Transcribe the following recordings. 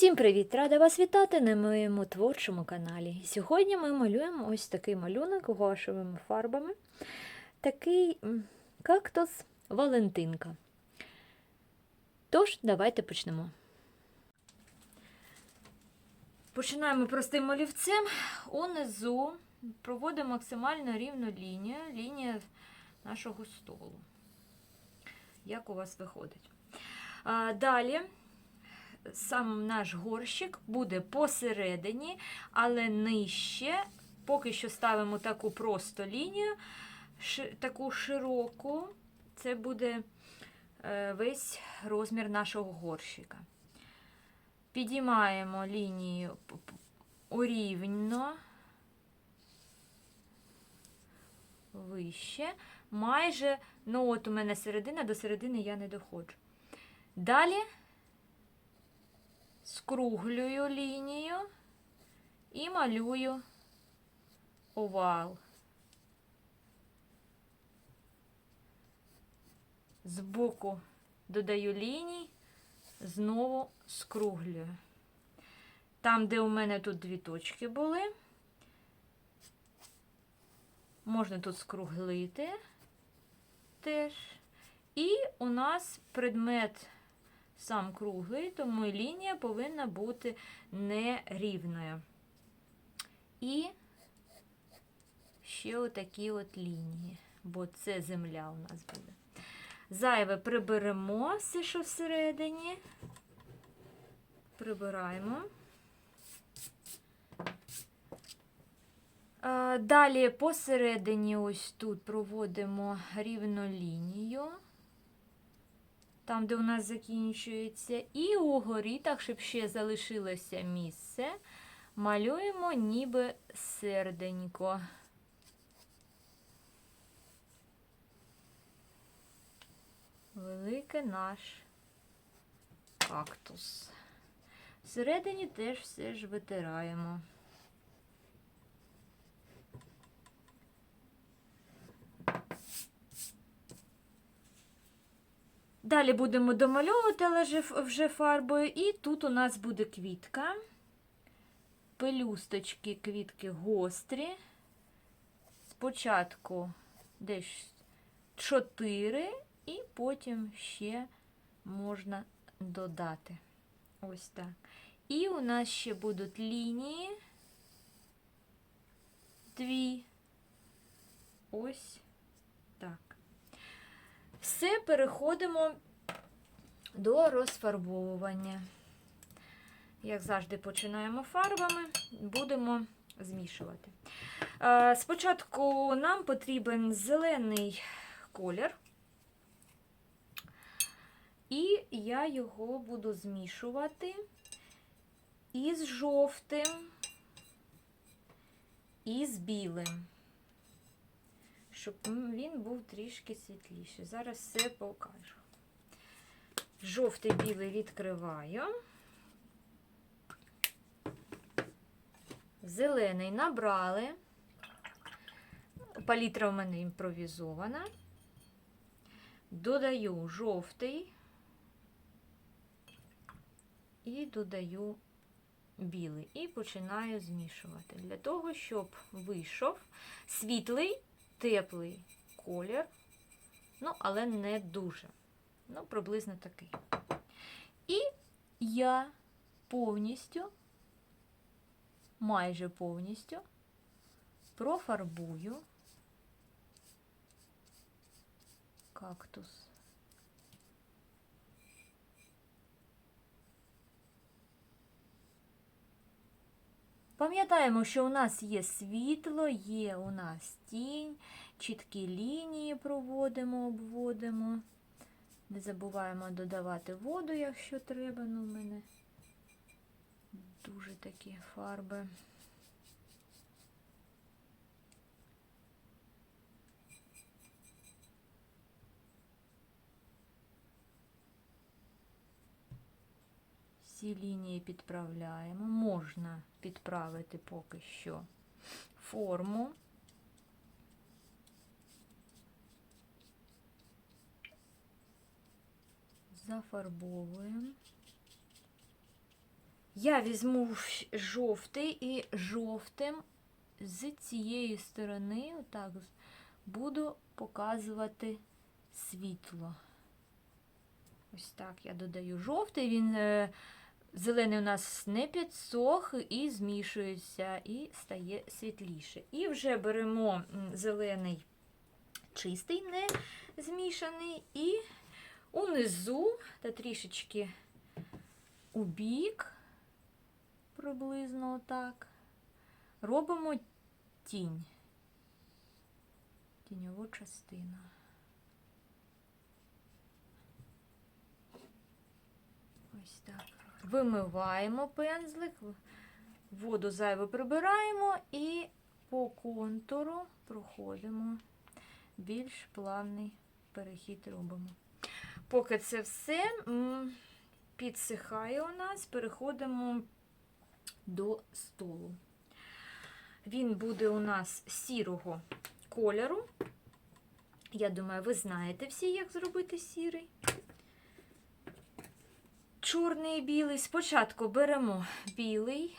Усім привіт! Рада вас вітати на моєму творчому каналі. Сьогодні ми малюємо ось такий малюнок гуашевими фарбами. Такий кактус Валентинка. Тож, давайте почнемо. Починаємо простим олівцем. Унизу проводимо максимально рівну лінію, лінія нашого столу. Як у вас виходить? А, далі сам наш горщик буде посередині, але нижче. Поки що ставимо таку просто лінію, таку широку. Це буде е, весь розмір нашого горщика. Підіймаємо лінію урівно, вище. Майже, ну от у мене середина, до середини я не доходжу. Далі скруглюю лінію і малюю овал. Збоку додаю ліній, знову скруглюю. Там, де у мене тут дві точки були, можна тут скруглити теж. І у нас предмет сам круглий, тому і лінія повинна бути нерівною. І ще отакі от лінії, бо це земля у нас буде. Зайве приберемо все, що всередині. Прибираємо. Далі посередині ось тут проводимо рівну лінію там, де у нас закінчується. І угорі, так, щоб ще залишилося місце, малюємо ніби серденько. Великий наш кактус. Всередині теж все ж витираємо. Далі будемо домальовувати, але вже, фарбою. І тут у нас буде квітка. Пелюсточки квітки гострі. Спочатку десь 4, і потім ще можна додати. Ось так. І у нас ще будуть лінії. Дві. Ось. Все, переходимо до розфарбовування. Як завжди, починаємо фарбами, будемо змішувати. Е, Спочатку нам потрібен зелений колір, і я його буду змішувати із жовтим, і з білим щоб він був трішки світліший. Зараз все покажу. Жовтий білий відкриваю. Зелений набрали. Палітра у мене імпровізована. Додаю жовтий і додаю білий. І починаю змішувати. Для того, щоб вийшов світлий теплий колір, ну, але не дуже. Ну, приблизно такий. І я повністю, майже повністю профарбую кактус. Пам'ятаємо, що у нас є світло, є у нас тінь, чіткі лінії проводимо, обводимо. Не забуваємо додавати воду, якщо треба. Ну, в мене дуже такі фарби. Всі лінії підправляємо. Можна підправити поки що форму. Зафарбовуємо. Я візьму жовтий і жовтим з цієї сторони, отак, буду показувати світло. Ось так я додаю жовтий, він е, зелений у нас не підсох і змішується, і стає світліше. І вже беремо зелений чистий, не змішаний, і унизу та трішечки у бік, приблизно отак, робимо тінь, тіньову частину. Ось так. Вимиваємо пензлик, воду зайву прибираємо і по контуру проходимо більш плавний перехід робимо. Поки це все підсихає у нас, переходимо до столу. Він буде у нас сірого кольору. Я думаю, ви знаєте всі, як зробити сірий. Чорний білий. Спочатку беремо білий,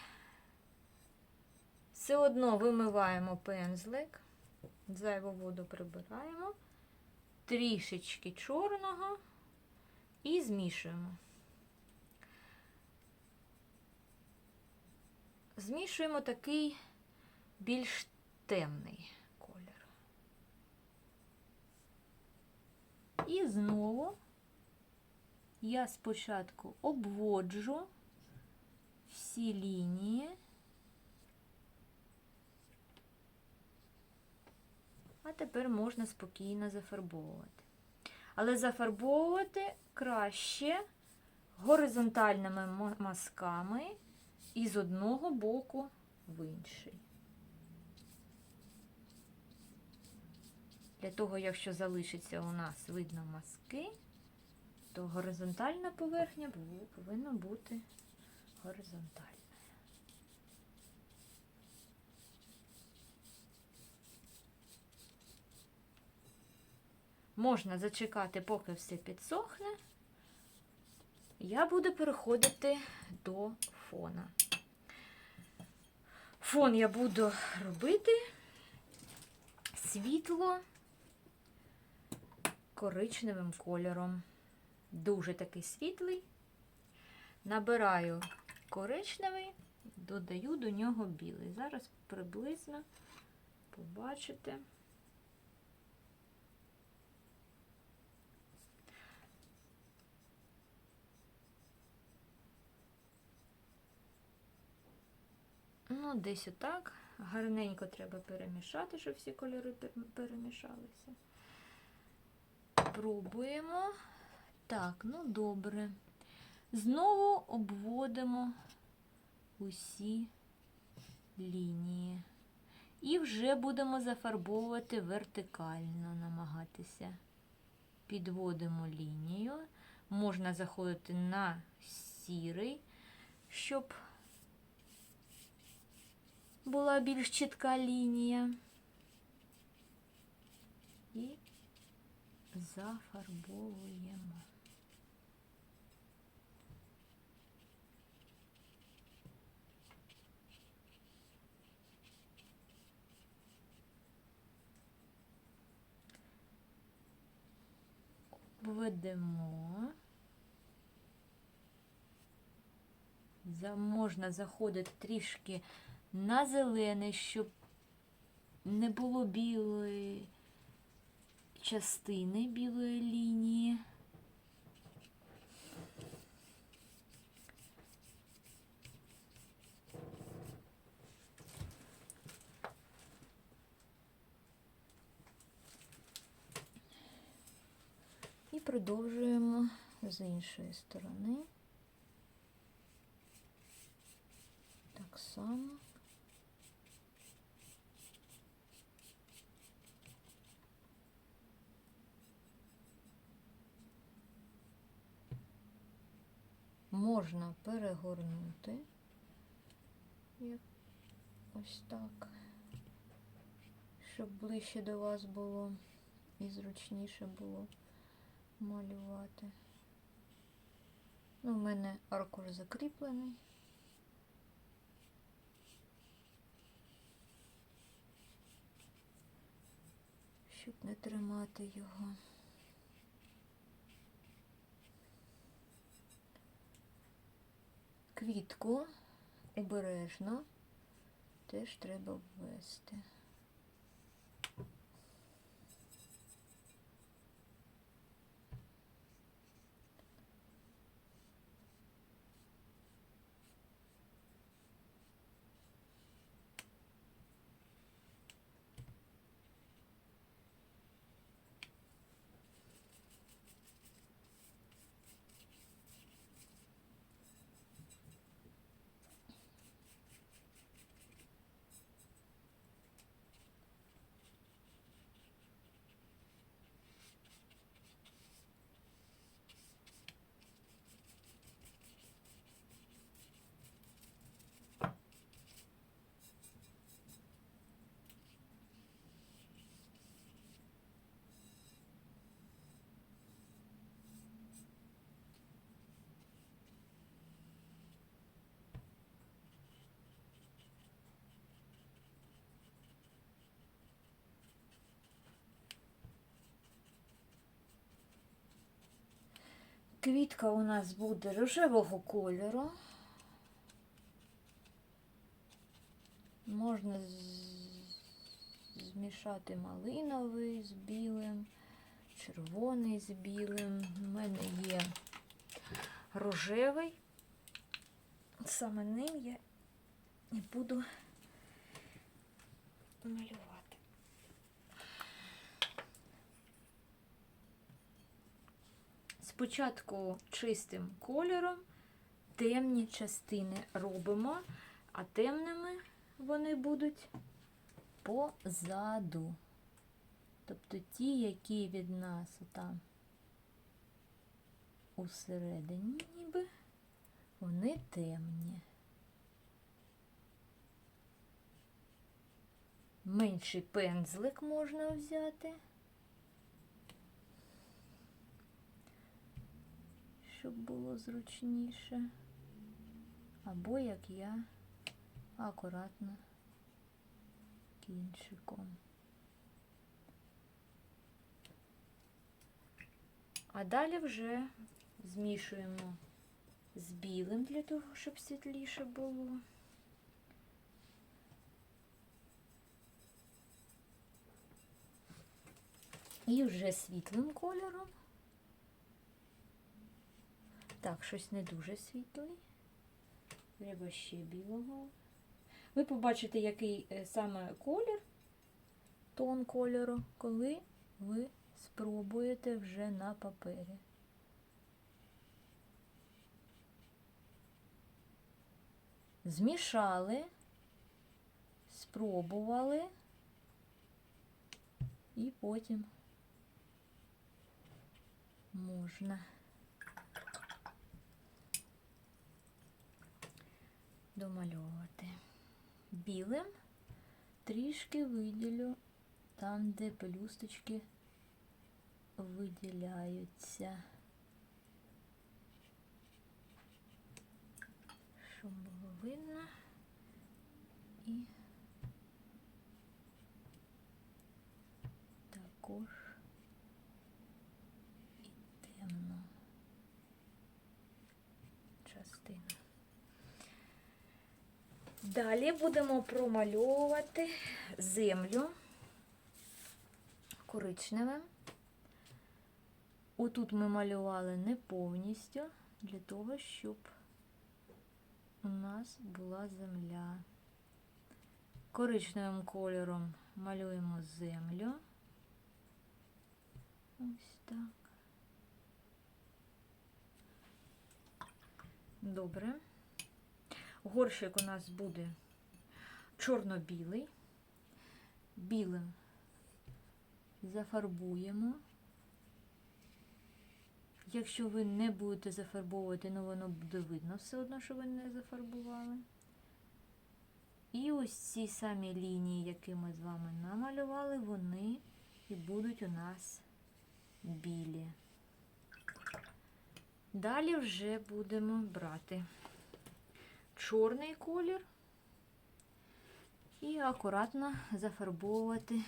все одно вимиваємо пензлик, зайву воду прибираємо, трішечки чорного і змішуємо. Змішуємо такий більш темний колір. І знову я спочатку обводжу всі лінії, а тепер можна спокійно зафарбовувати. Але зафарбовувати краще горизонтальними мазками і з одного боку в інший. Для того, якщо залишиться у нас видно мазки, то горизонтальна поверхня повинна бути горизонтальна. Можна зачекати, поки все підсохне. Я буду переходити до фона. Фон я буду робити світло коричневим кольором. Дуже такий світлий. Набираю коричневий, додаю до нього білий. Зараз приблизно побачите. Ну, десь отак. Гарненько треба перемішати, щоб всі кольори перемішалися. Пробуємо. Так, ну добре. Знову обводимо усі лінії. І вже будемо зафарбовувати вертикально, намагатися. Підводимо лінію. Можна заходити на сірий, щоб була більш чітка лінія. І зафарбовуємо. Введемо. Можна заходити трішки на зелений, щоб не було білої частини білої лінії. Продовжуємо з іншої сторони. Так само. Можна перегорнути. Ось так, щоб ближче до вас було і зручніше було малювати. Ну, в мене аркур закріплений. Щоб не тримати його. Квітку обережно теж треба ввести. Квітка у нас буде рожевого кольору. Можна змішати малиновий з білим, червоний з білим. У мене є рожевий. Саме ним я і буду малювати. Спочатку чистим кольором темні частини робимо, а темними вони будуть позаду. Тобто ті, які від нас там усередині ніби, вони темні. Менший пензлик можна взяти. Щоб було зручніше. Або як я акуратно кінчиком. А далі вже змішуємо з білим для того, щоб світліше було. І вже світлим кольором. Так, щось не дуже світлий. Треба ще білого. Ви побачите, який е, саме колір, тон кольору, коли ви спробуєте вже на папері. Змішали, спробували і потім можна. Домальовувати. Білим трішки виділю там, де пелюсточки виділяються. Щоб було видно і також і темну частину. Далі будемо промальовувати землю коричневим. Отут ми малювали не повністю, для того, щоб у нас була земля. Коричневим кольором малюємо землю. Ось так. Добре. Горщик у нас буде чорно-білий. Білим зафарбуємо. Якщо ви не будете зафарбовувати, ну воно буде видно все одно, що ви не зафарбували. І ось ці самі лінії, які ми з вами намалювали, вони і будуть у нас білі. Далі вже будемо брати чорний колір і акуратно зафарбовувати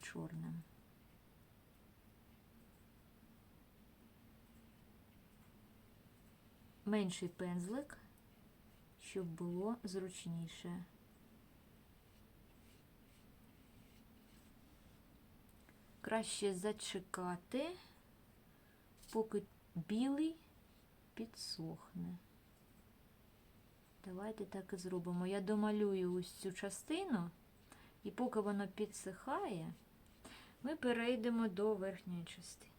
чорним. Менший пензлик, щоб було зручніше. Краще зачекати, поки білий підсохне. Давайте так і зробимо. Я домалюю ось цю частину, і поки воно підсихає, ми перейдемо до верхньої частини.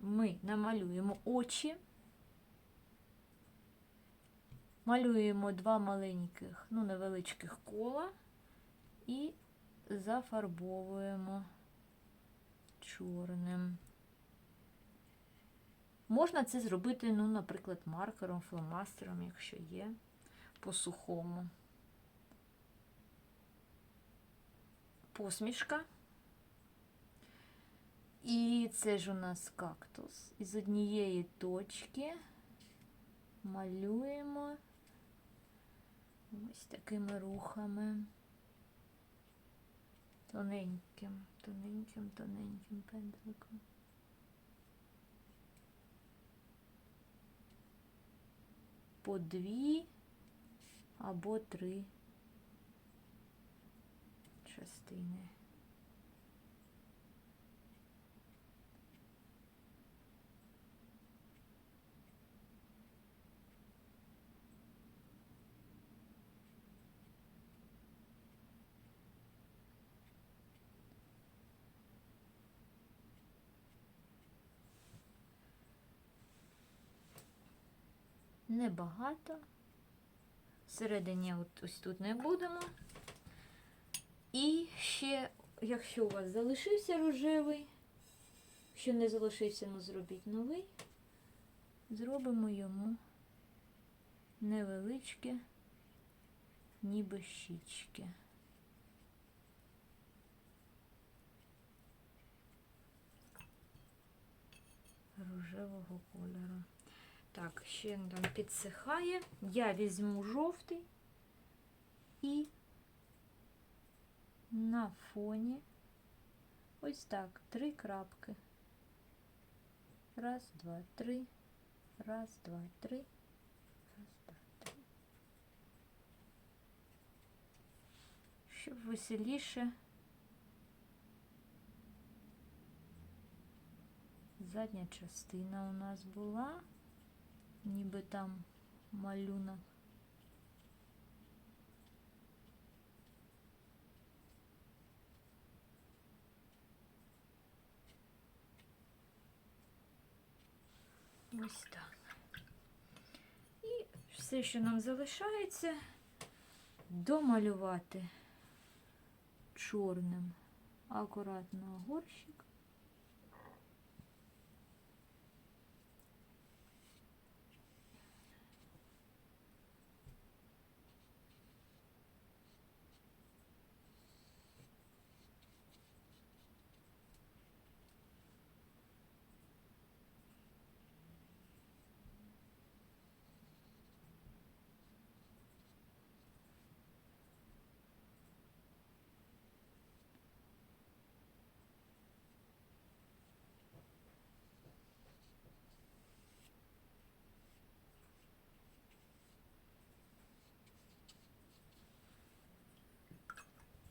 Ми намалюємо очі, малюємо два маленьких, ну, невеличких кола і зафарбовуємо чорним. Можна це зробити, ну, наприклад, маркером, фломастером, якщо є, по сухому. Посмішка. І це ж у нас кактус. Із однієї точки малюємо ось такими рухами. Тоненьким, тоненьким, тоненьким пензликом. По дві або три частини. Небагато. Всередині от ось тут не будемо. І ще, якщо у вас залишився рожевий, якщо не залишився, ну зробіть новий, зробимо йому невеличке, ніби щічки. Рожевого кольору. Так, ще там підсихає. Я візьму жовтий і на фоні ось так, три крапки. Раз, два, три. Раз, два, три. Раз, два, три. Щоб веселіше. Задня частина у нас була ніби там малюнок. Ось так. І все, що нам залишається, домалювати чорним акуратно горщик.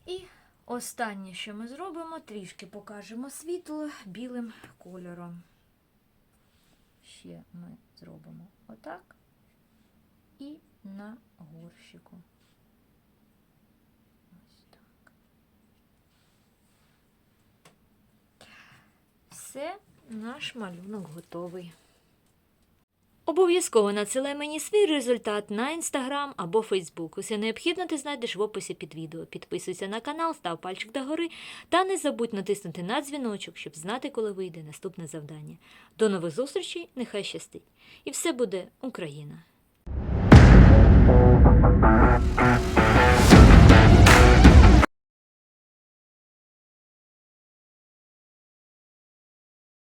І останнє, що ми зробимо, трішки покажемо світло білим кольором. Ще ми зробимо отак і на горщику. Ось так. Все, наш малюнок готовий. Обов'язково надсилай мені свій результат на інстаграм або фейсбук. Усе необхідно ти знайдеш в описі під відео. Підписуйся на канал, став пальчик догори та не забудь натиснути на дзвіночок, щоб знати, коли вийде наступне завдання. До нових зустрічей, нехай щастить! І все буде Україна!